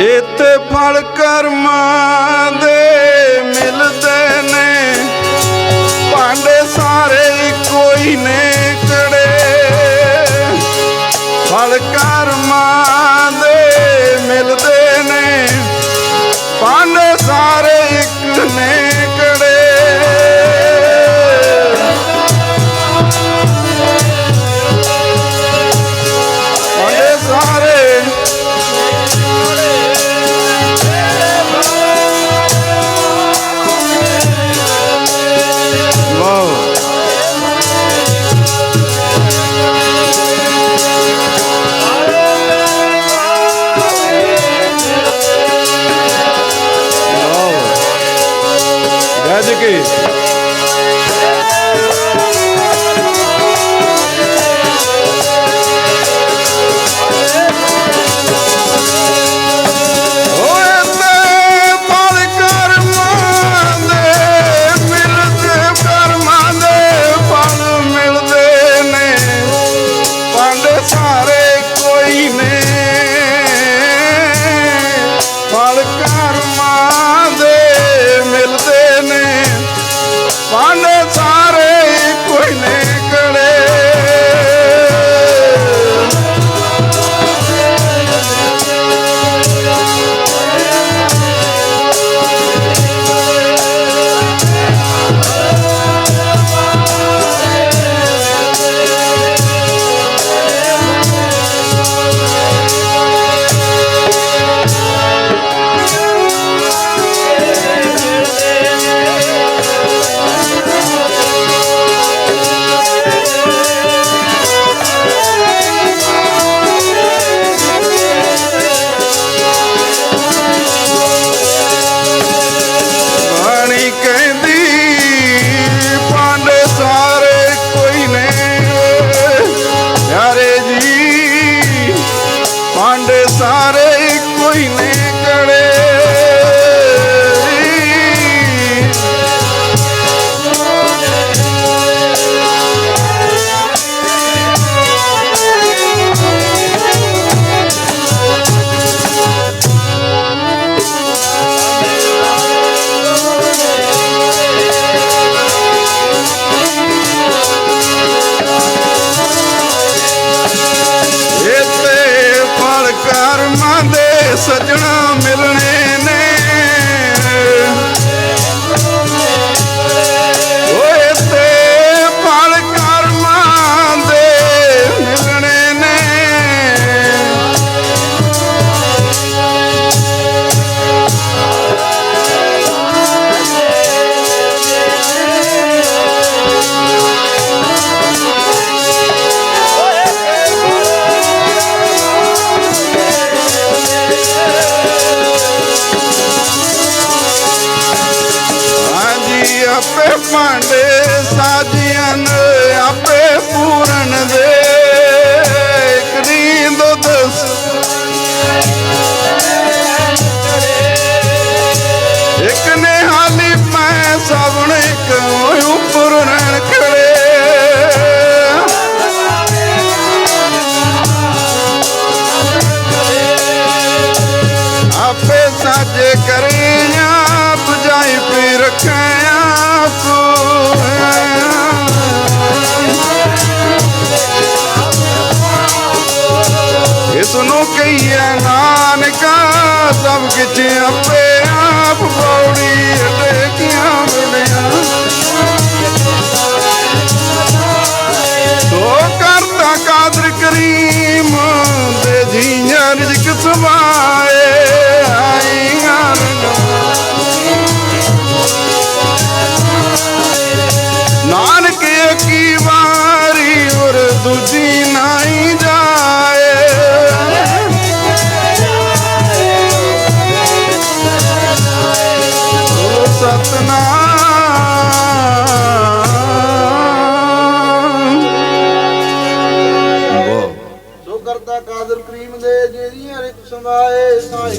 ਇਤ ਫਲ ਕਰਮਾ ਦੇ Yeah.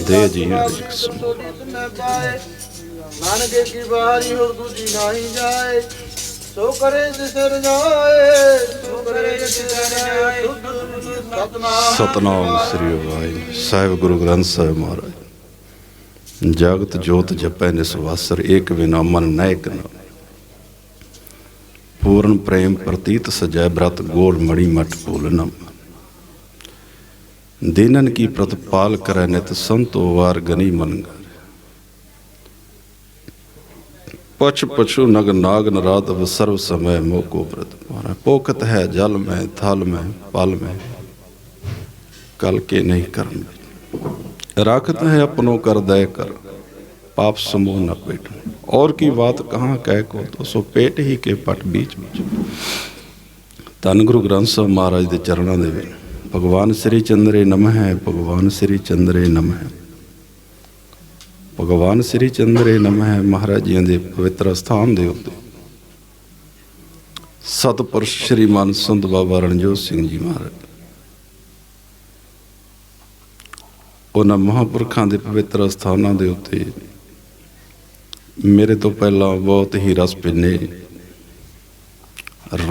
ਦੇ ਜੀ ਹਰ ਕਿਸਮ ਨਾਨਕੇ ਕੀ ਬਾਰੀ ਹੋਰ ਦੂਜੀ ਨਹੀਂ ਜਾਏ। ਸੋ ਕਰੇ ਜਿਸ ਰਜਾਏ ਸੋ ਕਰੇ ਜਿਸ ਰਜਾਏ ਸਤਨਾਮ। ਸ੍ਰੀ ਵਾਹਿਗੁਰੂ। ਸਾਹਿਬ ਗੁਰੂ ਗ੍ਰੰਥ ਸਾਹਿਬ ਮਹਾਰਾਜ। ਜਗਤ ਜੋਤ ਜਪੈ ਨਿਸਵਾਸਰ ਏਕ ਵਿਨਾ ਮਨ ਨਾਇਕ ਨਾ ਪੂਰਨ ਪ੍ਰੇਮ ਪ੍ਰਤੀਤ ਸਜੈ ਬ੍ਰਤ ਗੋਲ ਮੜੀ ਮਟ ਭੂਲਨਮ ਦੀਨਨ ਕੀ ਪ੍ਰਤਪਾਲ ਕਰੈ ਨਿਤ ਸੰਤੋ ਵਾਰ ਗਨੀ ਮਨ ਪਛ ਪਛੂ ਨਗ ਨਾਗ ਨਰਾਤ ਅਵ ਸਰਵ ਸਮੈ ਮੋਕੋ ਪ੍ਰਤ ਪਾਰੈ ਪੋਖਤ ਹੈ ਜਲ ਮੈਂ ਥਲ ਮੈਂ ਪਲ ਮੈਂ ਕਲ ਕੇ ਨਹੀਂ ਕਰਮ राखत है अपनों कर दय कर पाप समूह न पेट और की बात कहाँ कह को तो सो पेट ही के पट बीच बीच ਧੰਨ ਗੁਰੂ ਗ੍ਰੰਥ ਸਾਹਿਬ ਮਹਾਰਾਜ ਦੇ ਚਰਨਾਂ ਦੇ ਵਿੱਚ ਭਗਵਾਨ ਸ੍ਰੀ ਚੰਦਰੇ ਨਮः ਭਗਵਾਨ ਸ੍ਰੀ ਚੰਦਰੇ ਨਮः ਭਗਵਾਨ ਸ੍ਰੀ ਚੰਦਰੇ ਨਮः ਮਹਾਰਾਜ ਜੀਆਂ ਦੇ ਪਵਿੱਤਰ ਸਥਾਨ ਦੇ ਉੱਤੇ। ਸਤਪੁਰਸ਼ ਸ੍ਰੀਮਾਨ ਸੰਤ ਬਾਬਾ ਰਣਜੋਤ ਸਿੰਘ ਜੀ ਮਹਾਰਾਜ। ਉਹਨਾਂ ਮਹਾਂਪੁਰਖਾਂ ਦੇ ਪਵਿੱਤਰ ਸਥਾਨਾਂ ਦੇ ਉੱਤੇ ਮੇਰੇ ਤੋਂ ਪਹਿਲਾਂ ਬਹੁਤ ਹੀ ਰਸ ਪਿੰਨੇ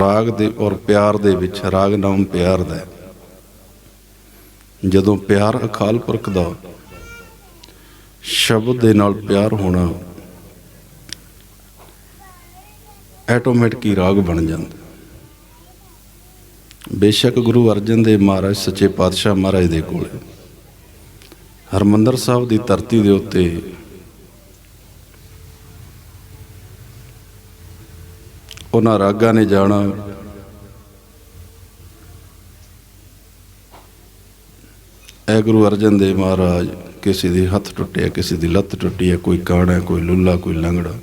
ਰਾਗ ਦੇ ਔਰ ਪਿਆਰ ਦੇ ਵਿੱਚ, ਰਾਗ ਨਾਮ ਪਿਆਰ ਦਾ ਹੈ। ਜਦੋਂ ਪਿਆਰ ਅਕਾਲ ਪੁਰਖ ਦਾ ਸ਼ਬਦ ਦੇ ਨਾਲ ਪਿਆਰ ਹੋਣਾ ਆਟੋਮੈਟਿਕ ਹੀ ਰਾਗ ਬਣ ਜਾਂਦਾ। ਬੇਸ਼ੱਕ ਗੁਰੂ ਅਰਜਨ ਦੇਵ ਮਹਾਰਾਜ ਸੱਚੇ ਪਾਤਸ਼ਾਹ ਮਹਾਰਾਜ ਦੇ ਕੋਲ ਹਰਮੰਦਰ ਸਾਹਿਬ ਦੀ ਧਰਤੀ ਦੇ ਉੱਤੇ ਉਹਨਾਂ ਰਾਗਾਂ ਨੇ ਜਾਣਾ ਐ ਗੁਰੂ ਅਰਜਨ ਦੇਵ ਮਹਾਰਾਜ, ਕਿਸੇ ਦੇ ਹੱਥ ਟੁੱਟਿਆ, ਕਿਸੇ ਦੀ ਲੱਤ ਟੁੱਟੀ ਹੈ, ਕੋਈ ਕਾਣਾ, ਕੋਈ ਲੁੱਲਾ, ਕੋਈ ਲੰਗੜਾ।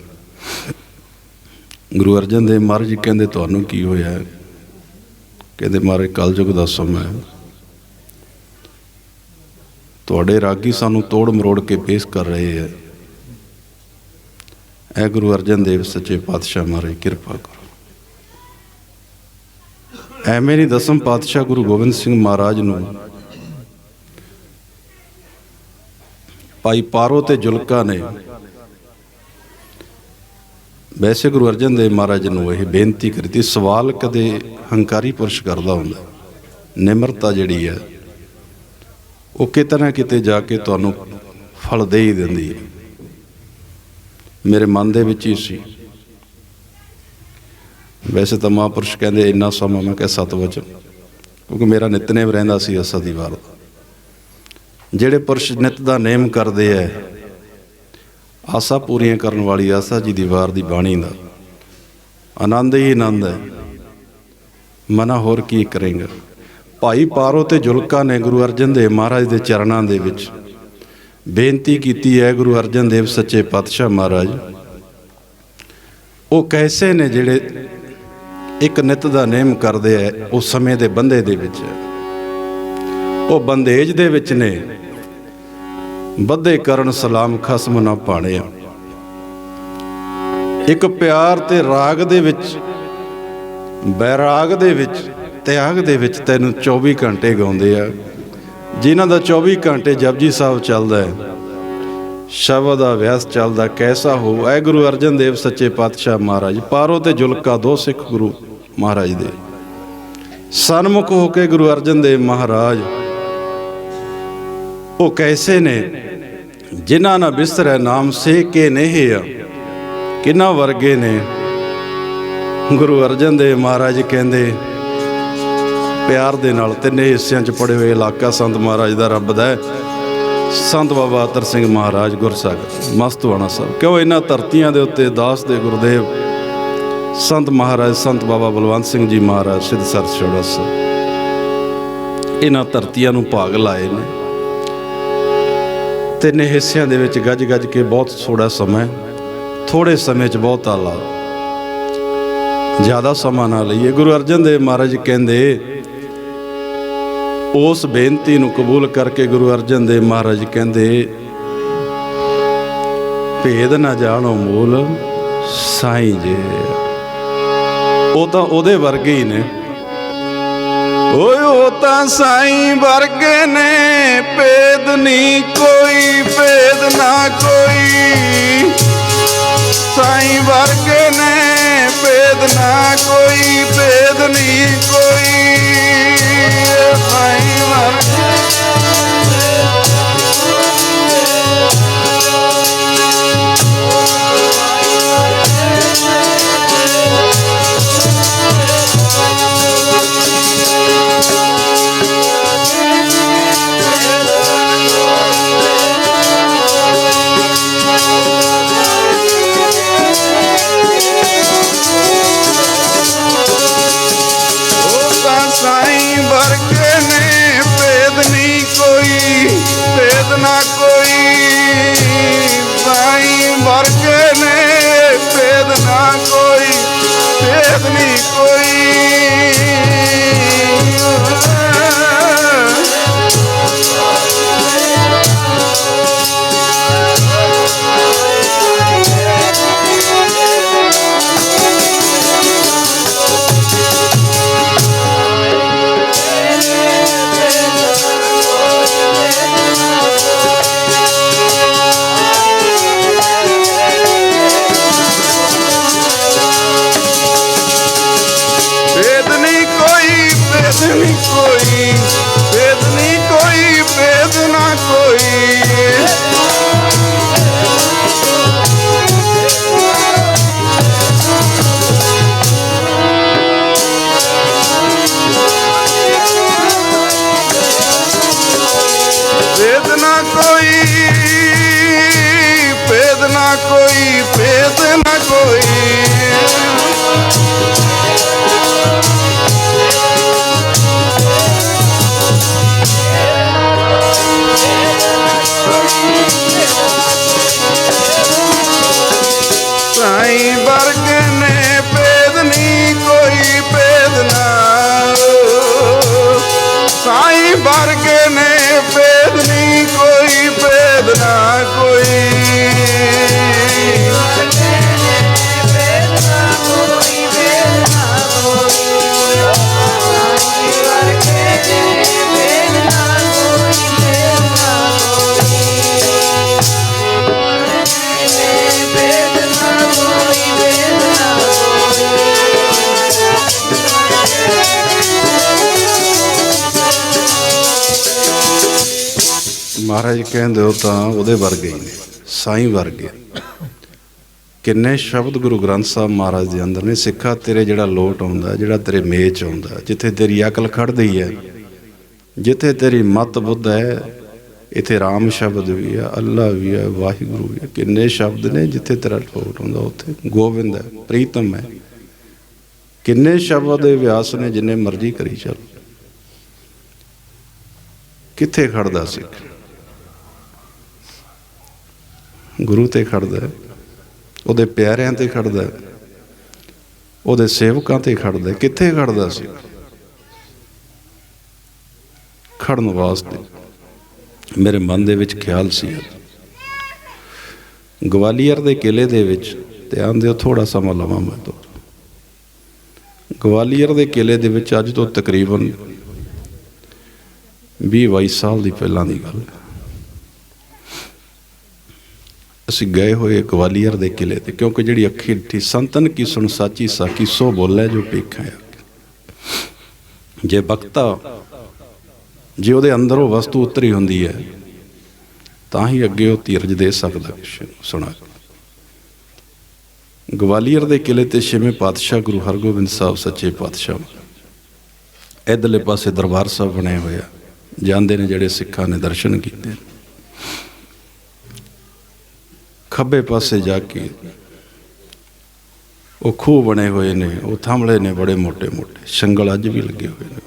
ਗੁਰੂ ਅਰਜਨ ਦੇਵ ਮਹਾਰਾਜ ਜੀ ਕਹਿੰਦੇ, ਤੁਹਾਨੂੰ ਕੀ ਹੋਇਆ? ਕਹਿੰਦੇ ਮਹਾਰਾਜ ਕਲਯੁਗ ਦਾ ਸਮਾਂ ਹੈ। ਤੁਹਾਡੇ ਰਾਗੀ ਸਾਨੂੰ ਤੋੜ ਮਰੋੜ ਕੇ ਪੇਸ਼ ਕਰ ਰਹੇ ਹੈ। ਐ ਗੁਰੂ ਅਰਜਨ ਦੇਵ ਸੱਚੇ ਪਾਤਸ਼ਾਹ ਮਹਾਰਾਜ ਕਿਰਪਾ ਕਰੋ। ਐਵੇਂ ਨਹੀਂ ਦਸਮ ਪਾਤਸ਼ਾਹ ਗੁਰੂ ਗੋਬਿੰਦ ਸਿੰਘ ਮਹਾਰਾਜ ਨੂੰ ਭਾਈ ਪਾਰੋ ਤੇ ਜੁਲਕਾ ਨੇ। ਵੈਸੇ ਗੁਰੂ ਅਰਜਨ ਦੇਵ ਮਹਾਰਾਜ ਨੂੰ ਇਹ ਬੇਨਤੀ ਕੀਤੀ ਸਵਾਲ ਕਦੇ ਹੰਕਾਰੀ ਪੁਰਸ਼ ਕਰਦਾ ਹੁੰਦਾ। ਨਿਮਰਤਾ ਜਿਹੜੀ ਹੈ, ਉਹ ਕਿਤੇ ਨਾ ਕਿਤੇ ਜਾ ਕੇ ਤੁਹਾਨੂੰ ਫਲ ਦੇ ਹੀ ਦਿੰਦੀ ਹੈ। ਮੇਰੇ ਮਨ ਦੇ ਵਿੱਚ ਹੀ ਸੀ। ਵੈਸੇ ਤਾਂ ਮਹਾਂਪੁਰਸ਼ ਕਹਿੰਦੇ, ਇੰਨਾ ਸਮਾਂ ਮੈਂ ਕਿਹਾ ਸਤ ਵਚਨ ਕਿਉਂਕਿ ਮੇਰਾ ਨਿਤਨੇਮ ਰਹਿੰਦਾ ਸੀ ਅਸਾ ਦੀ ਵਾਰ ਦਾ। ਜਿਹੜੇ ਪੁਰਸ਼ ਨਿਤ ਦਾ ਨੇਮ ਕਰਦੇ ਐ। ਆਸਾ ਪੂਰੀਆਂ ਕਰਨ ਵਾਲੀ ਆਸਾ ਜੀ ਦੀ ਵਾਰ ਦੀ ਬਾਣੀ ਦਾ। ਆਨੰਦ ਹੀ ਆਨੰਦ ਹੈ ਮਨਾ ਹੋਰ ਕੀ ਕਰੇਗਾ। ਭਾਈ ਪਾਰੋ ਤੇ ਜੁਲਕਾ ਨੇ ਗੁਰੂ ਅਰਜਨ ਦੇਵ ਮਹਾਰਾਜ ਦੇ ਚਰਨਾਂ ਦੇ ਵਿੱਚ ਬੇਨਤੀ ਕੀਤੀ ਹੈ ਗੁਰੂ ਅਰਜਨ ਦੇਵ ਸੱਚੇ ਪਾਤਸ਼ਾਹ ਮਹਾਰਾਜ। ਉਹ ਕੈਸੇ ਨੇ ਜਿਹੜੇ ਇੱਕ ਨਿਤ ਦਾ ਨੇਮ ਕਰਦੇ ਐ, ਉਹ ਸਮੇਂ ਦੇ ਬੰਦੇ ਦੇ ਵਿੱਚ ਹੈ ਉਹ ਬੰਦੇਜ ਦੇ ਵਿੱਚ ਨੇ। ਬੱਧੇ ਕਰਨ ਸਲਾਮ ਖਸਮ ਨਾ ਪਾਣਿਆ। ਇੱਕ ਪਿਆਰ ਤੇ ਰਾਗ ਦੇ ਵਿੱਚ, ਬੈਰਾਗ ਦੇ ਵਿੱਚ, ਤਿਆਗ ਦੇ ਵਿੱਚ ਤੈਨੂੰ 24 ਘੰਟੇ ਗਾਉਂਦੇ ਆ, ਜਿਨ੍ਹਾਂ ਦਾ 24 ਘੰਟੇ ਜਪਜੀ ਸਾਹਿਬ ਚੱਲਦਾ ਹੈ। ਸ਼ਬਦ ਦਾ ਵਿਆਸ ਚੱਲਦਾ, ਕੈਸਾ ਹੋ ਐ ਗੁਰੂ ਅਰਜਨ ਦੇਵ ਸੱਚੇ ਪਾਤਸ਼ਾਹ ਮਹਾਰਾਜ, ਪਾਰੋ ਤੇ ਜੁਲਕਾ ਦੋ ਸਿੱਖ ਗੁਰੂ ਮਹਾਰਾਜ ਦੇ। ਸਨਮੁਖ ਹੋ ਕੇ ਗੁਰੂ ਅਰਜਨ ਦੇਵ ਮਹਾਰਾਜ ਉਹ ਕੈਸੇ ਨੇ, ਜਿਨ੍ਹਾਂ ਨਾ ਬਿਸਰੈ ਨਾਮ ਸੇ ਕੇ ਨਹੀਂ ਆ, ਕਿੰਨਾ ਵਰਗੇ ਨੇ? ਗੁਰੂ ਅਰਜਨ ਦੇਵ ਮਹਾਰਾਜ ਕਹਿੰਦੇ, ਪਿਆਰ ਦੇ ਨਾਲ ਤਿੰਨੇ ਹਿੱਸਿਆਂ 'ਚ ਪੜੇ ਹੋਏ ਇਲਾਕਾ ਸੰਤ ਮਹਾਰਾਜ ਦਾ ਰੱਬ ਦਾ ਹੈ। ਸੰਤ ਬਾਬਾ ਅਤਰ ਸਿੰਘ ਮਹਾਰਾਜ ਗੁਰਸਾਗਰ ਮਸਤਵਾਣਾ ਸਾਹਿਬ। ਕਿਉਂ ਇਹਨਾਂ ਧਰਤੀਆਂ ਦੇ ਉੱਤੇ ਦਾਸ ਦੇ ਗੁਰਦੇਵ ਸੰਤ ਮਹਾਰਾਜ, ਸੰਤ ਬਾਬਾ ਬਲਵੰਤ ਸਿੰਘ ਜੀ ਮਹਾਰਾਜ, ਸਿੱਧ ਸਰ ਛੋੜਾ ਸਾਹਿਬ। ਇਹਨਾਂ ਧਰਤੀਆਂ ਨੂੰ ਭਾਗ ਲਾਏ ਨੇ। ਤਿੰਨੇ ਹਿੱਸਿਆਂ ਦੇ ਵਿੱਚ ਗੱਜ ਗੱਜ ਕੇ ਬਹੁਤ ਥੋੜਾ ਸਮਾਂ ਥੋੜੇ ਸਮੇਂ 'ਚ ਬਹੁਤ ਆਲਾ। ਜ਼ਿਆਦਾ ਸਮਾਂ ਨਾ ਲਈਏ। ਗੁਰੂ ਅਰਜਨ ਦੇਵ ਮਹਾਰਾਜ ਕਹਿੰਦੇ, ਉਸ ਬੇਨਤੀ ਨੂੰ ਕਬੂਲ ਕਰਕੇ ਗੁਰੂ ਅਰਜਨ ਦੇਵ ਮਹਾਰਾਜ ਕਹਿੰਦੇ, ਭੇਦ ਨਾ ਜਾਣੋ ਮੂਲ, ਸਾਈਂ ਜੇ। ਉਹ ਤਾਂ ਉਹਦੇ ਵਰਗੇ ਹੀ ਨੇ। ਓਏ ਉਹ ਤਾਂ ਸਾਈਂ ਵਰਗੇ ਨੇ, ਭੇਦ ਨਹੀਂ ਕੋਈ, ਭੇਦ ਨਾ ਕੋਈ। ਸਾਈਂ ਵਰਗੇ ਨੇ, ਭੇਦ ਨਾ ਕੋਈ, ਭੇਦ ਨਹੀਂ ਕੋਈ। ਸਾਈਂ ਵਰਗੇ foi ਭੇਦ ਨਾ ਕੋਈ ਮਹਾਰਾਜ ਕਹਿੰਦੇ ਹੋ ਤਾਂ ਉਹਦੇ ਵਰਗੇ ਹੀ ਨੇ, ਸਾਈਂ ਵਰਗੇ। ਕਿੰਨੇ ਸ਼ਬਦ ਗੁਰੂ ਗ੍ਰੰਥ ਸਾਹਿਬ ਮਹਾਰਾਜ ਦੇ ਅੰਦਰ ਨੇ, ਸਿੱਖਾ ਤੇਰੇ ਜਿਹੜਾ ਲੋਟ ਆਉਂਦਾ, ਜਿਹੜਾ ਤੇਰੇ ਮੇਚ ਆਉਂਦਾ, ਜਿੱਥੇ ਤੇਰੀ ਅਕਲ ਖੜਦੀ ਹੈ, ਜਿੱਥੇ ਤੇਰੀ ਮਤ ਬੁੱਧ ਹੈ, ਇਥੇ ਰਾਮ ਸ਼ਬਦ ਵੀ ਹੈ, ਅੱਲਾ ਵੀ ਹੈ, ਵਾਹਿਗੁਰੂ ਵੀ ਹੈ। ਕਿੰਨੇ ਸ਼ਬਦ ਨੇ ਜਿੱਥੇ ਤੇਰਾ ਲੋਟ ਆਉਂਦਾ, ਉੱਥੇ ਗੋਬਿੰਦ ਹੈ, ਪ੍ਰੀਤਮ ਹੈ। ਕਿੰਨੇ ਸ਼ਬਦ ਦੇ ਵਿਆਸ ਨੇ ਜਿੰਨੇ ਮਰਜ਼ੀ ਕਰੀ ਚੱਲ। ਕਿੱਥੇ ਖੜਦਾ ਸਿੱਖ? ਗੁਰੂ ਤੇ ਖੜਦਾ ਉਹਦੇ ਪਿਆਰਿਆਂ ਤੇ ਖੜਦਾ ਉਹਦੇ ਸੇਵਕਾਂ ਤੇ ਖੜਦਾ ਕਿੱਥੇ ਖੜਦਾ ਸੀ? ਖੜਨ ਵਾਸਤੇ। ਮੇਰੇ ਮਨ ਦੇ ਵਿੱਚ ਖਿਆਲ ਸੀ। ਗਵਾਲੀਅਰ ਦੇ ਕਿਲੇ ਦੇ ਵਿੱਚ ਧਿਆਨ ਦਿਓ ਥੋੜਾ ਸਮਾਂ ਲਵਾਂ ਮੈਂ ਤੋਂ। ਗਵਾਲੀਅਰ ਦੇ ਕਿਲੇ ਦੇ ਵਿੱਚ ਅੱਜ ਤੋਂ ਤਕਰੀਬਨ 20 22 ਸਾਲ ਦੀ ਪਹਿਲਾਂ ਦੀ ਗੱਲ ਹੈ। ਅਸੀਂ ਗਏ ਹੋਏ ਗਵਾਲੀਅਰ ਦੇ ਕਿਲੇ ਤੇ, ਕਿਉਂਕਿ ਜਿਹੜੀ ਅੱਖੀ ਠੀ ਸੰਤਨ ਕੀ ਸੁਣ, ਸਾਚੀ ਸਾਕੀ ਸੋ ਬੋਲੇ ਜੋ ਪੇਖਾਂ ਜੇ ਬਖਤਾ, ਜੇ ਉਹਦੇ ਅੰਦਰ ਵਸਤੂ ਉਤਰੀ ਹੁੰਦੀ ਹੈ, ਤਾਂ ਹੀ ਅੱਗੇ ਉਹ ਧੀਰਜ ਦੇ ਸਕਦਾ ਸੁਣਾ। ਗਵਾਲੀਅਰ ਦੇ ਕਿਲੇ ਤੇ ਛੇਵੇਂ ਪਾਤਸ਼ਾਹ ਗੁਰੂ ਹਰਗੋਬਿੰਦ ਸਾਹਿਬ ਸੱਚੇ ਪਾਤਸ਼ਾਹ ਇਧਰਲੇ ਪਾਸੇ ਦਰਬਾਰ ਸਾਹਿਬ ਬਣੇ ਹੋਏ ਆ, ਜਾਂਦੇ ਨੇ ਜਿਹੜੇ ਸਿੱਖਾਂ ਨੇ ਦਰਸ਼ਨ ਕੀਤੇ। ਖੱਬੇ ਪਾਸੇ ਜਾ ਕੇ ਉਹ ਖੂਹ ਬਣੇ ਹੋਏ ਨੇ, ਉਹ ਥੰਮਲੇ ਨੇ ਬੜੇ ਮੋٹے ਮੋٹے ਸ਼ੰਗਲ ਅੱਜ ਵੀ ਲੱਗੇ ਹੋਏ ਨੇ।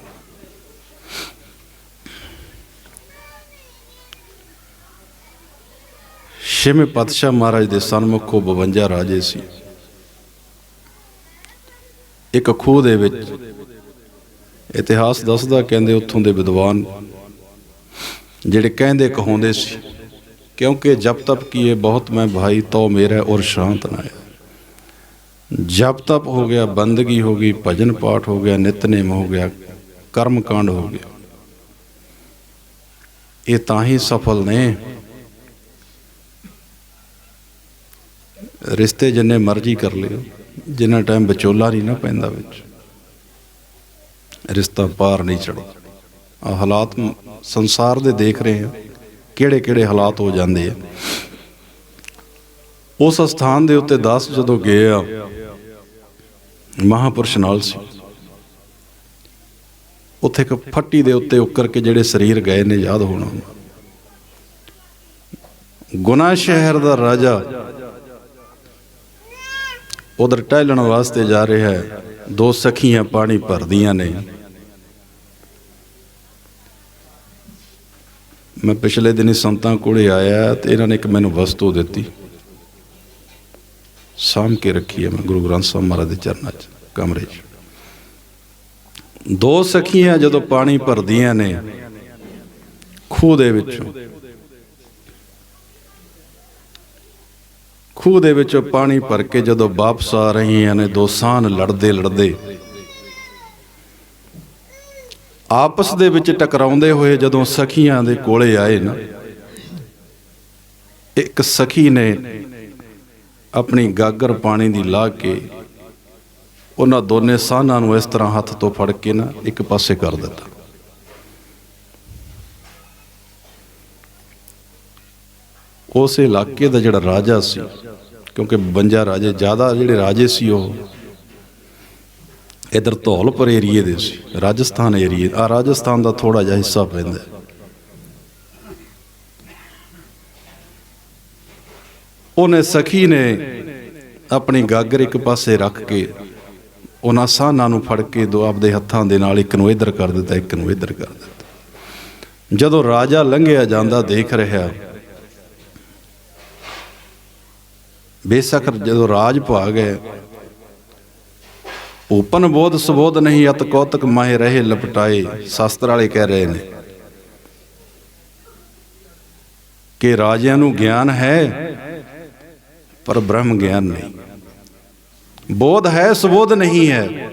ਛੇਵੇਂ ਪਾਤਸ਼ਾਹ ਮਹਾਰਾਜ ਦੇ ਸਨਮੁਖ ਕੋ 52 ਰਾਜੇ ਸੀ। ਇੱਕ ਖੂਹ ਦੇ ਵਿੱਚ ਇਤਿਹਾਸ ਦੱਸਦਾ ਕਹਿੰਦੇ ਉੱਥੋਂ ਦੇ ਵਿਦਵਾਨ ਜਿਹੜੇ ਕਹਿੰਦੇ ਕਹਾਉਂਦੇ ਸੀ ਕਿਉਂਕਿ ਜਬ ਤਪ ਕੀਏ ਬਹੁਤ ਮੈਂ ਭਾਈ ਤੋ ਮੇਰਾ ਔਰ ਸ਼ਾਂਤ ਨਾ ਆਇਆ ਜਪ ਤਪ ਹੋ ਗਿਆ, ਬੰਦਗੀ ਹੋ ਗਈ, ਭਜਨ ਪਾਠ ਹੋ ਗਿਆ ਨਿਤਨੇਮ ਹੋ ਗਿਆ, ਕਰਮ ਕਾਂਡ ਹੋ ਗਿਆ। ਇਹ ਤਾਂ ਹੀ ਸਫਲ ਨੇ। ਰਿਸ਼ਤੇ ਜਿੰਨੇ ਮਰਜ਼ੀ ਕਰ ਲਿਓ, ਜਿੰਨਾ ਟਾਈਮ ਵਿਚੋਲਾ ਨਹੀਂ ਨਾ ਪੈਂਦਾ ਵਿੱਚ। ਰਿਸ਼ਤਾ ਪਾਰ ਨਹੀਂ ਚੜਦਾ ਆ ਹਾਲਾਤ ਸੰਸਾਰ ਦੇ ਦੇਖ ਰਹੇ ਹਾਂ। ਕਿਹੜੇ ਕਿਹੜੇ ਹਾਲਾਤ ਹੋ ਜਾਂਦੇ ਆ। ਉਸ ਸਥਾਨ ਦੇ ਉੱਤੇ ਦਾਸ ਜਦੋਂ ਗਏ ਆ, ਮਹਾਪੁਰਸ਼ ਨਾਲ ਸੀ। ਉੱਥੇ ਇੱਕ ਫੱਟੀ ਦੇ ਉੱਤੇ ਉੱਕਰ ਕੇ ਜਿਹੜੇ ਸਰੀਰ ਗਏ ਨੇ, ਯਾਦ ਹੋਣਾ। ਗੁਨਾ ਸ਼ਹਿਰ ਦਾ ਰਾਜਾ ਉਧਰ ਟਹਿਲਣ ਵਾਸਤੇ ਜਾ ਰਿਹਾ ਹੈ। ਦੋ ਸਖੀਆਂ ਪਾਣੀ ਭਰਦੀਆਂ ਨੇ। ਮੈਂ ਪਿਛਲੇ ਦਿਨੀ ਸੰਤਾਂ ਕੋਲੇ ਆਇਆ ਤੇ ਇਹਨਾਂ ਨੇ ਇੱਕ ਮੈਨੂੰ ਵਸਤੂ ਦਿੱਤੀ। ਸਾਂਭ ਕੇ ਰੱਖੀ ਹੈ ਮੈਂ ਗੁਰੂ ਗ੍ਰੰਥ ਸਾਹਿਬ ਮਹਾਰਾਜ ਦੇ ਚਰਨਾਂ 'ਚ, ਕਮਰੇ 'ਚ। ਦੋ ਸਖੀਆਂ ਜਦੋਂ ਪਾਣੀ ਭਰਦੀਆਂ ਨੇ, ਖੂਹ ਦੇ ਵਿੱਚੋਂ, ਖੂਹ ਦੇ ਵਿੱਚੋਂ ਪਾਣੀ ਭਰ ਕੇ ਜਦੋਂ ਵਾਪਸ ਆ ਰਹੀਆਂ ਨੇ, ਦੋ ਸਾਨ ਲੜਦੇ ਲੜਦੇ ਆਪਸ ਦੇ ਵਿੱਚ ਟਕਰਾਉਂਦੇ ਹੋਏ ਜਦੋਂ ਸਖੀਆਂ ਦੇ ਕੋਲੇ ਆਏ ਨਾ, ਇੱਕ ਸਖੀ ਨੇ ਆਪਣੀ ਗਾਗਰ ਪਾਣੀ ਦੀ ਲਾ ਕੇ ਉਹਨਾਂ ਦੋਨੇ ਸਾਹਨਾਂ ਨੂੰ ਇਸ ਤਰ੍ਹਾਂ ਹੱਥ ਤੋਂ ਫੜ ਕੇ ਨਾ ਇੱਕ ਪਾਸੇ ਕਰ ਦਿੱਤਾ। ਉਸ ਇਲਾਕੇ ਦਾ ਜਿਹੜਾ ਰਾਜਾ ਸੀ, ਕਿਉਂਕਿ 52 ਰਾਜੇ, ਜ਼ਿਆਦਾ ਜਿਹੜੇ ਰਾਜੇ ਸੀ ਉਹ ਇਧਰ ਧੌਲਪੁਰ ਏਰੀਏ ਦੇ ਸੀ, ਰਾਜਸਥਾਨ ਏਰੀਏ ਆ ਰਾਜਸਥਾਨ ਦਾ ਥੋੜਾ ਜਿਹਾ ਹਿੱਸਾ ਪੈਂਦਾ ਉਹਨੇ ਸਖੀ ਨੇ ਆਪਣੀ ਗਾਗਰ ਇੱਕ ਪਾਸੇ ਰੱਖ ਕੇ ਉਹਨਾਂ ਸਾਹਨਾਂ ਨੂੰ ਫੜ ਕੇ ਦੋ ਆਪਦੇ ਹੱਥਾਂ ਦੇ ਨਾਲ ਇੱਕ ਨੂੰ ਇਧਰ ਕਰ ਦਿੱਤਾ, ਇੱਕ ਨੂੰ ਇਧਰ ਕਰ ਦਿੱਤਾ। ਜਦੋਂ ਰਾਜਾ ਲੰਘਿਆ ਜਾਂਦਾ, ਦੇਖ ਰਿਹਾ, ਬੇਸ਼ੱਕ ਜਦੋਂ ਰਾਜ ਭਾਗ ਹੈ ਓਪਨ ਬੋਧ ਸੁਬੋਧ ਨਹੀਂ, ਅਤ ਕੌਤਕ ਮਾਹੇ ਰਹੇ ਲਪਟਾਏ, ਸ਼ਾਸਤਰ ਵਾਲੇ ਕਹਿ ਰਹੇ ਨੇ। ਕਿ ਰਾਜਿਆਂ ਨੂੰ ਗਿਆਨ ਹੈ, ਪਰ ਬ੍ਰਹਮ ਗਿਆਨ ਨਹੀਂ। ਬੋਧ ਹੈ, ਸੁਬੋਧ ਨਹੀਂ ਹੈ।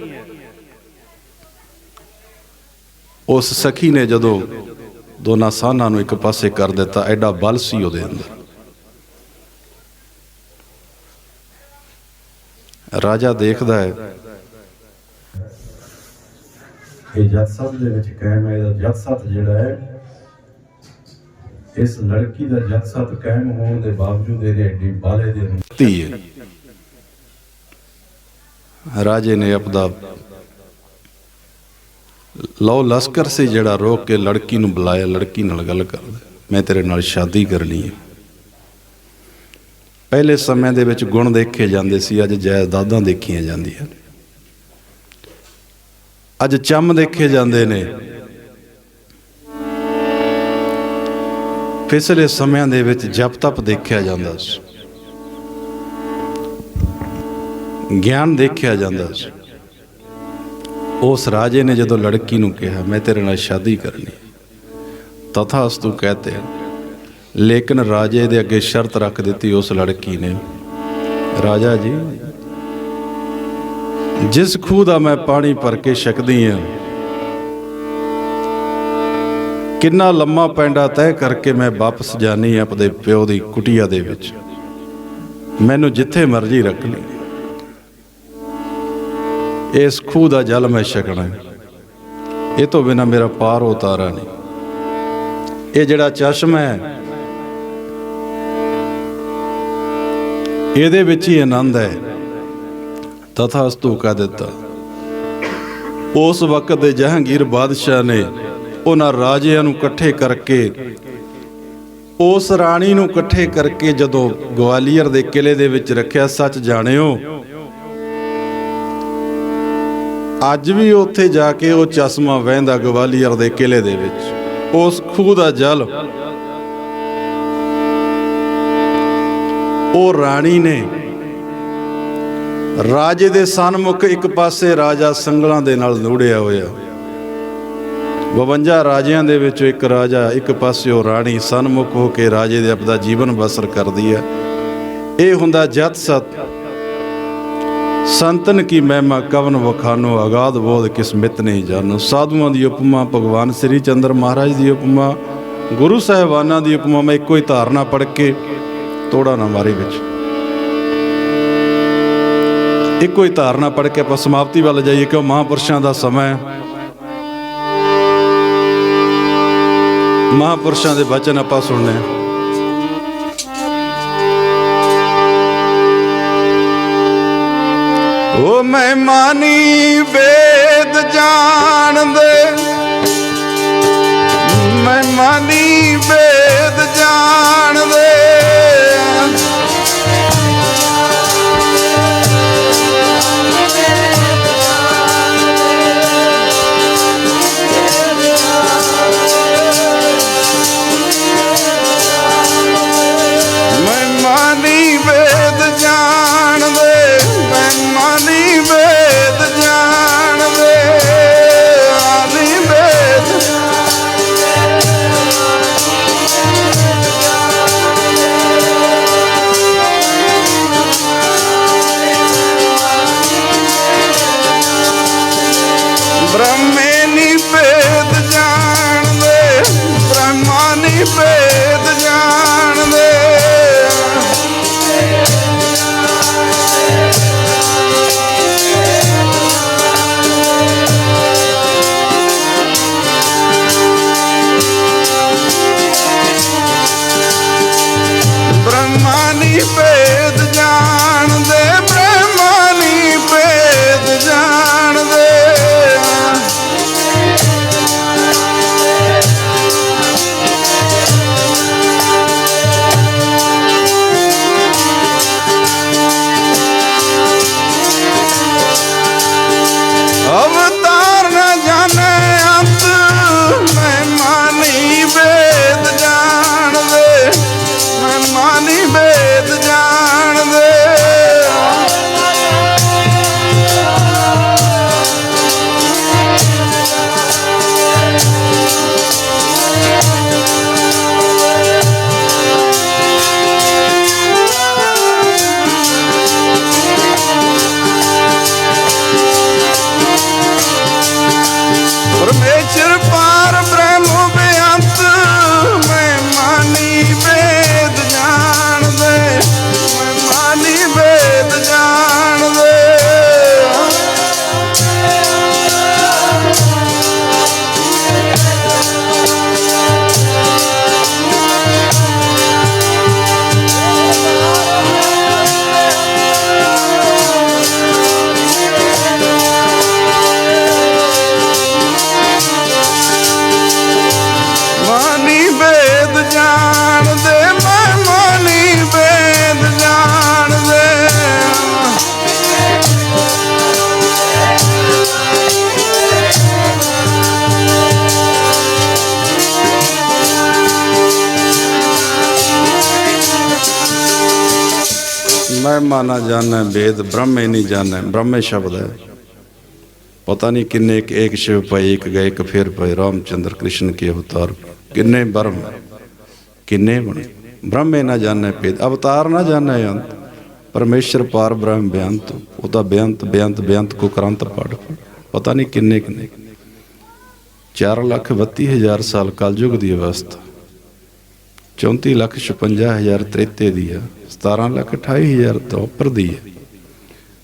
ਉਸ ਸਖੀ ਨੇ ਜਦੋਂ ਦੋਨਾਂ ਸਾਹਨਾਂ ਨੂੰ ਇੱਕ ਪਾਸੇ ਕਰ ਦਿੱਤਾ, ਐਡਾ ਬਲ ਸੀ ਉਹਦੇ ਅੰਦਰ। ਰਾਜਾ ਦੇਖਦਾ ਹੈ ਇਹ ਜੱਟ ਸੱਤ ਦੇ ਵਿੱਚ ਕਾਇਮ ਹੈ, ਇਹਦਾ ਜੱਟ ਸੱਤ ਜਿਹੜਾ ਹੈ, ਇਸ ਲੜਕੀ ਦਾ ਜੱਟ ਸੱਤ ਕਾਇਮ ਹੋਣ ਦੇ ਬਾਵਜੂਦ ਇਹਦੇ ਏਡੀ ਬਾਲੇ ਦੇ ਧੀ ਹੈ। ਰਾਜੇ ਨੇ ਆਪਦਾ ਲਓ ਲਸ਼ਕਰ ਸੀ ਜਿਹੜਾ ਰੋਕ ਕੇ ਲੜਕੀ ਨੂੰ ਬੁਲਾਇਆ, ਲੜਕੀ ਨਾਲ ਗੱਲ ਕਰਦਾ, ਮੈਂ ਤੇਰੇ ਨਾਲ ਸ਼ਾਦੀ ਕਰਨੀ ਹੈ। ਪਹਿਲੇ ਸਮੇਂ ਦੇ ਵਿੱਚ ਗੁਣ ਦੇਖੇ ਜਾਂਦੇ ਸੀ, ਅੱਜ ਜਾਇਦਾਦਾਂ ਦੇਖੀਆਂ ਜਾਂਦੀਆਂ ਨੇ। ਅੱਜ ਚੰਮ ਦੇਖੇ ਜਾਂਦੇ ਨੇ। ਪਿਛਲੇ ਸਮਿਆਂ ਦੇ ਵਿੱਚ ਜਪ ਤਪ ਦੇਖਿਆ ਜਾਂਦਾ ਸੀ। ਗਿਆਨ ਦੇਖਿਆ ਜਾਂਦਾ ਸੀ। ਉਸ ਰਾਜੇ ਨੇ ਜਦੋਂ ਲੜਕੀ ਨੂੰ ਕਿਹਾ ਮੈਂ ਤੇਰੇ ਨਾਲ ਸ਼ਾਦੀ ਕਰਨੀ ਹੈ, ਤਥਾ ਅਸਤੂ ਕਹਤੇ ਲੇਕਿਨ ਰਾਜੇ ਦੇ ਅੱਗੇ ਸ਼ਰਤ ਰੱਖ ਦਿੱਤੀ ਉਸ ਲੜਕੀ ਨੇ। ਰਾਜਾ ਜੀ ਜਿਸ ਖੂਹ ਦਾ ਮੈਂ ਪਾਣੀ ਭਰ ਕੇ ਛਕਦੀ ਹਾਂ ਕਿੰਨਾ ਲੰਮਾ ਪੈਂਡਾ ਤੈਅ ਕਰਕੇ ਮੈਂ ਵਾਪਸ ਜਾਣੀ ਆਪਣੇ ਪਿਓ ਦੀ ਕੁਟੀਆ ਦੇ ਵਿੱਚ। ਮੈਨੂੰ ਜਿੱਥੇ ਮਰਜ਼ੀ ਰੱਖ ਲਈ ਇਸ ਖੂਹ ਦਾ ਜਲ ਮੈਂ ਛਕਣਾ ਇਹ ਤੋਂ ਬਿਨਾ ਮੇਰਾ ਪਾਰ ਉਤਾਰਾ ਨਹੀਂ। ਇਹ ਜਿਹੜਾ ਚਸ਼ਮਾ ਹੈ, ਇਹਦੇ ਵਿੱਚ ਹੀ ਆਨੰਦ ਹੈ। ਤਥਾ ਅਸਤੂ ਕਹ ਦਿੱਤਾ। ਉਸ ਵਕਤ ਦੇ ਜਹਾਂਗੀਰ ਬਾਦਸ਼ਾਹ ਨੇ ਉਹਨਾਂ ਰਾਜਿਆਂ ਨੂੰ ਇਕੱਠੇ ਕਰਕੇ, ਉਸ ਰਾਣੀ ਨੂੰ ਇਕੱਠੇ ਕਰਕੇ ਜਦੋਂ ਗਵਾਲੀਅਰ ਦੇ ਕਿਲੇ ਦੇ ਵਿੱਚ ਰੱਖਿਆ, ਸੱਚ ਜਾਣਿਓ, ਅੱਜ ਵੀ ਉੱਥੇ ਜਾ ਕੇ ਉਹ ਚਸ਼ਮਾ ਵਹਿੰਦਾ ਗਵਾਲੀਅਰ ਦੇ ਕਿਲੇ ਦੇ ਵਿੱਚ। ਉਸ ਖੂਹ ਦਾ ਜਲ, ਉਹ ਰਾਣੀ ਨੇ ਰਾਜੇ ਦੇ ਸਨਮੁਖ ਇੱਕ ਪਾਸੇ ਰਾਜਾ ਸੰਗਲਾਂ ਦੇ ਨਾਲ ਨੂੜਿਆ ਹੋਇਆ। 52 ਰਾਜਿਆਂ ਦੇ ਵਿੱਚੋਂ ਇੱਕ ਰਾਜਾ, ਇੱਕ ਪਾਸੇ ਉਹ ਰਾਣੀ ਸਨਮੁਖ ਹੋ ਕੇ ਰਾਜੇ ਦੇ ਆਪਦਾ ਜੀਵਨ ਬਸਰ ਕਰਦੀ ਹੈ। ਇਹ ਹੁੰਦਾ ਜਤ ਸਤ। ਸੰਤਨ ਕੀ ਮਹਿਮਾ ਕਵਨ ਵਖਾਨੋ ਆਗਾਦ ਬੋਧ ਕਿਸਮਿਤ ਨਹੀਂ ਜਾਣੋ। ਸਾਧੂਆਂ ਦੀ ਉਪਮਾ, ਭਗਵਾਨ ਸ੍ਰੀ ਚੰਦਰ ਮਹਾਰਾਜ ਦੀ ਉਪਮਾ, ਗੁਰੂ ਸਾਹਿਬਾਨਾਂ ਦੀ ਉਪਮਾ, ਮੈਂ ਇੱਕੋ ਹੀ ਧਾਰਨਾ ਪੜ ਕੇ ਤੋੜਾ ਨਾ ਮਾਰੇ ਵਿੱਚ। ਇੱਕੋ ਹੀ ਧਾਰਨਾ ਪੜ ਕੇ ਆਪਾਂ ਸਮਾਪਤੀ ਵੱਲ ਜਾਈਏ ਕਿ ਉਹ ਮਹਾਪੁਰਸ਼ਾਂ ਦਾ ਸਮਾਂ ਹੈ। ਮਹਾਪੁਰਸ਼ਾਂ ਦੇ ਬਚਨ ਆਪਾਂ ਸੁਣਨੇ ਆ ਓ ਮਹਿਮਾਨੀ ਮਾਨੀ ਵੇਦ ਜਾਣਦੇ। ਮੈਂ ਵੇਦ ਜਾਣਦੇ। ਮਹਿਮਾ ਨਾ ਜਾਣੈ, ਵੇਦ ਬ੍ਰਹਮੇ ਨਹੀਂ ਜਾਣੈ। ਬ੍ਰਹਮੇ ਸ਼ਬਦ ਹੈ। ਪਤਾ ਨਹੀਂ ਕਿੰਨੇ ਇੱਕ ਇੱਕ ਸ਼ਿਵ ਪਏ ਇੱਕ ਗਏ ਇੱਕ ਫਿਰ ਪਏ ਰਾਮਚੰਦਰ ਕ੍ਰਿਸ਼ਨ ਕੇ ਅਵਤਾਰ। ਕਿੰਨੇ ਬਰਮ ਕਿੰਨੇ ਬਣੇ। ਬ੍ਰਹਮੇ ਨਾ ਜਾਣੈ ਭੇਦ। ਅਵਤਾਰ ਨਾ ਜਾਣੈ ਅੰਤ। ਪਰਮੇਸ਼ਰ ਪਾਰ ਬ੍ਰਹਮ ਬੇਅੰਤ ਉਹਦਾ ਬੇਅੰਤ ਬੇਅੰਤ ਬੇਅੰਤ ਕੋ ਕਰੰਤ ਪੜ ਪਤਾ ਨਹੀਂ ਕਿੰਨੇ ਕਿੰਨੇ। 4 ਲੱਖ 32 ਹਜ਼ਾਰ ਸਾਲ ਕਲਯੁਗ ਦੀ ਅਵਸਥਾ। 34 ਲੱਖ 56 ਹਜ਼ਾਰ ਤ੍ਰੇਤੇ ਦੀ ਆ 17 ਲੱਖ 28 ਹਜ਼ਾਰ ਤੋਂ ਉੱਪਰ ਦੀ ਹੈ।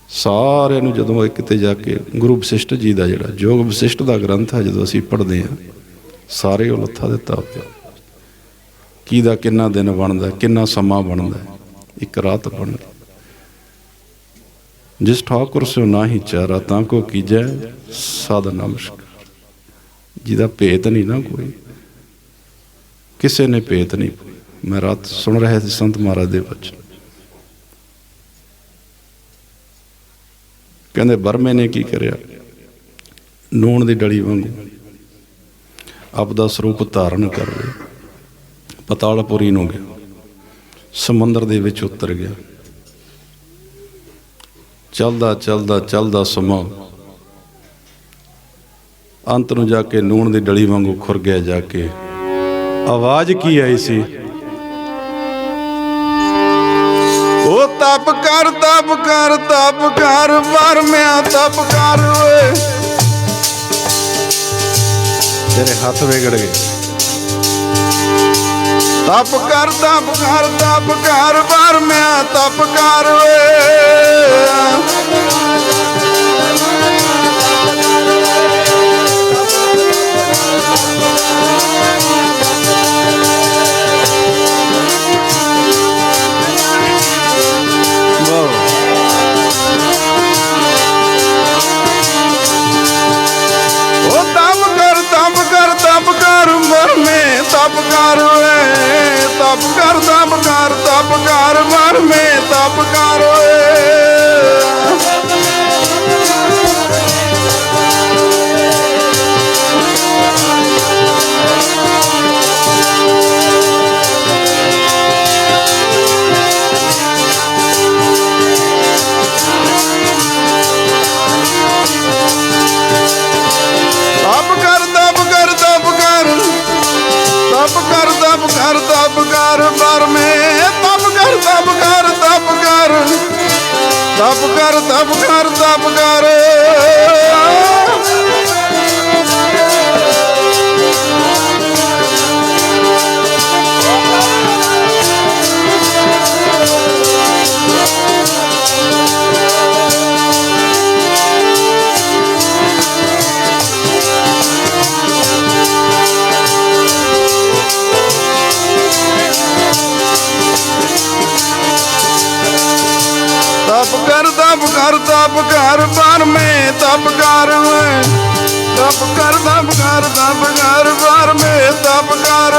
ਸਾਰਿਆਂ ਨੂੰ ਜਦੋਂ ਇਹ ਕਿਤੇ ਜਾ ਕੇ ਗੁਰੂ ਵਸਿਸ਼ਟ ਜੀ ਦਾ ਜਿਹੜਾ ਜੋਗ ਵਸਿਸ਼ਟ ਦਾ ਗ੍ਰੰਥ ਹੈ, ਜਦੋਂ ਅਸੀਂ ਪੜ੍ਹਦੇ ਹਾਂ, ਸਾਰੇ ਉਹ ਲੱਥਾ ਦਿੱਤਾ ਪਿਆ ਕੀ ਦਾ ਕਿੰਨਾ ਦਿਨ ਬਣਦਾ, ਕਿੰਨਾ ਸਮਾਂ ਬਣਦਾ, ਇੱਕ ਰਾਤ ਬਣਦੀ ਜਿਸ ਠਾਕੁਰ ਸੋ ਨਾਹੀ ਚਾਰਾ, ਤਾਂ ਕੋ ਕੀਜੈ ਸਾਧਨ ਨਮਸਕਾਰ ਜਿਹਦਾ ਭੇਤ ਨਹੀਂ ਨਾ ਕੋਈ, ਕਿਸੇ ਨੇ ਭੇਤ ਨਹੀਂ ਮੈਂ ਰਾਤ ਸੁਣ ਰਿਹਾ ਸੀ ਸੰਤ ਮਹਾਰਾਜ ਦੇ ਵਚਨ ਕਹਿੰਦੇ ਬਰਮੇ ਨੇ ਕੀ ਕਰਿਆ? ਨੂਣ ਦੀ ਡਲੀ ਵਾਂਗੂ। ਆਪਦਾ ਸਰੂਪ ਧਾਰਨ ਕਰ ਲਿਆ। ਪਤਾਲਪੁਰੀ ਨੂੰ ਗਿਆ। ਸਮੁੰਦਰ ਦੇ ਵਿੱਚ ਉਤਰ ਗਿਆ। ਚੱਲਦਾ ਚੱਲਦਾ ਚੱਲਦਾ ਸਮਾਂ। ਅੰਤ ਨੂੰ ਜਾ ਕੇ ਨੂਣ ਦੀ ਡਲੀ ਵਾਂਗੂ ਖੁਰ ਗਿਆ ਜਾ ਕੇ। ਆਵਾਜ਼ ਕੀ ਆਈ ਸੀ? ਉਹ ਤਪ ਕਰ ਤਪ ਕਰ ਤਪ ਕਰ ਪਰਮਿਆ ਤਪ ਕਰ ਓਏ। ਤੇਰੇ ਹੱਥ ਵਿਗੜ ਗਏ। ਤਪ ਕਰ ਤਪ ਕਰ ਤਪ ਕਰ ਪਰਮਿਆ ਤਪ ਕਰ ਓਏ। ਕਰ ਮੇ ਤਪ ਕਰ ਓਏ, ਤਪ ਕਰ ਤਪ ਕਰ ਤਪ ਕਰ ਮਰ ਮੇ ਤਪ ਕਰ ਓਏ। ਤਪ ਕਰ ਤਪ ਕਰ ਬਾਰ ਮੈਂ ਤਪ ਕਰ ਤਪ ਕਰ ਤਪ ਕਰ ਤਪ ਕਰ ਬਾਰ ਮੈਂ ਤਪ ਕਰ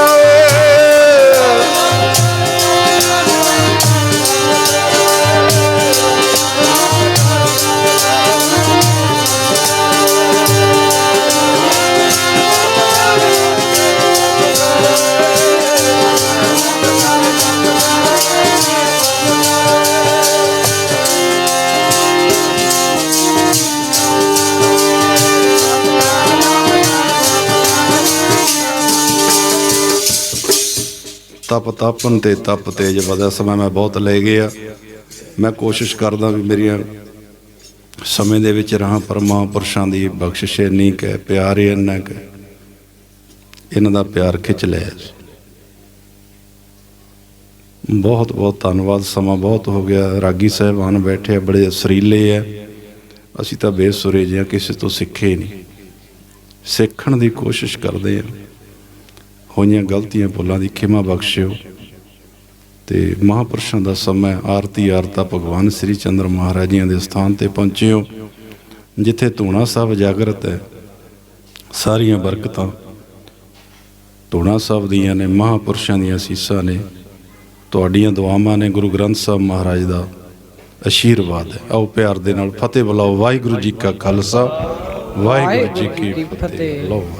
ਤਪ ਤਾਪਨ ਤੇ ਤਪ ਤੇਜ ਵਧਿਆ। ਸਮਾਂ ਮੈਂ ਬਹੁਤ ਲੈ ਗਿਆ। ਮੈਂ ਕੋਸ਼ਿਸ਼ ਕਰਦਾ ਵੀ ਮੇਰੀਆਂ ਸਮੇਂ ਦੇ ਵਿੱਚ ਰਹਾ ਪਰਮਾ ਪੁਰਸ਼ਾਂ ਦੀ ਬਖਸ਼ਿਸ਼ ਇੰਨੀ ਕਿ ਪਿਆਰ ਹੀ ਇੰਨਾ ਕਿ ਇਹਨਾਂ ਦਾ ਪਿਆਰ ਖਿੱਚ ਲਿਆ ਬਹੁਤ ਬਹੁਤ ਧੰਨਵਾਦ। ਸਮਾਂ ਬਹੁਤ ਹੋ ਗਿਆ। ਰਾਗੀ ਸਾਹਿਬਾਨ ਬੈਠੇ ਆ, ਬੜੇ ਸਰੀਲੇ ਆ। ਅਸੀਂ ਤਾਂ ਬੇਸੁਰੇ ਜਿਹਾ ਕਿਸੇ ਤੋਂ ਸਿੱਖੇ ਨਹੀਂ। ਸਿੱਖਣ ਦੀ ਕੋਸ਼ਿਸ਼ ਕਰਦੇ ਆ। ਹੋਈਆਂ ਗਲਤੀਆਂ ਭੁੱਲਾਂ ਦੀ ਖਿਮਾ ਬਖਸ਼ਿਓ। ਤੇ ਮਹਾਪੁਰਸ਼ਾਂ ਦਾ ਸਮਾਂ ਆਰਤੀ ਆਰਤਾ ਭਗਵਾਨ ਸ੍ਰੀ ਚੰਦਰ ਮਹਾਰਾਜ ਜੀਆਂ ਦੇ ਸਥਾਨ ਤੇ ਪਹੁੰਚਿਓ ਜਿੱਥੇ ਧੂਣਾ ਸਾਹਿਬ ਜਾਗਰਤ ਹੈ। ਸਾਰੀਆਂ ਬਰਕਤਾਂ ਧੂਣਾ ਸਾਹਿਬ ਦੀਆਂ ਨੇ ਮਹਾਪੁਰਸ਼ਾਂ ਦੀਆਂ ਸੀਸਾਂ ਨੇ। ਤੁਹਾਡੀਆਂ ਦੁਆਵਾਂ ਨੇ ਗੁਰੂ ਗ੍ਰੰਥ ਸਾਹਿਬ ਮਹਾਰਾਜ ਦਾ ਅਸ਼ੀਰਵਾਦ ਹੈ। ਆਓ ਪਿਆਰ ਦੇ ਨਾਲ ਫਤਿਹ ਬੁਲਾਓ। ਵਾਹਿਗੁਰੂ ਜੀ ਕਾ ਖਾਲਸਾ ਵਾਹਿਗੁਰੂ ਜੀ ਕੀ ਫਤਿਹ। ਲਓ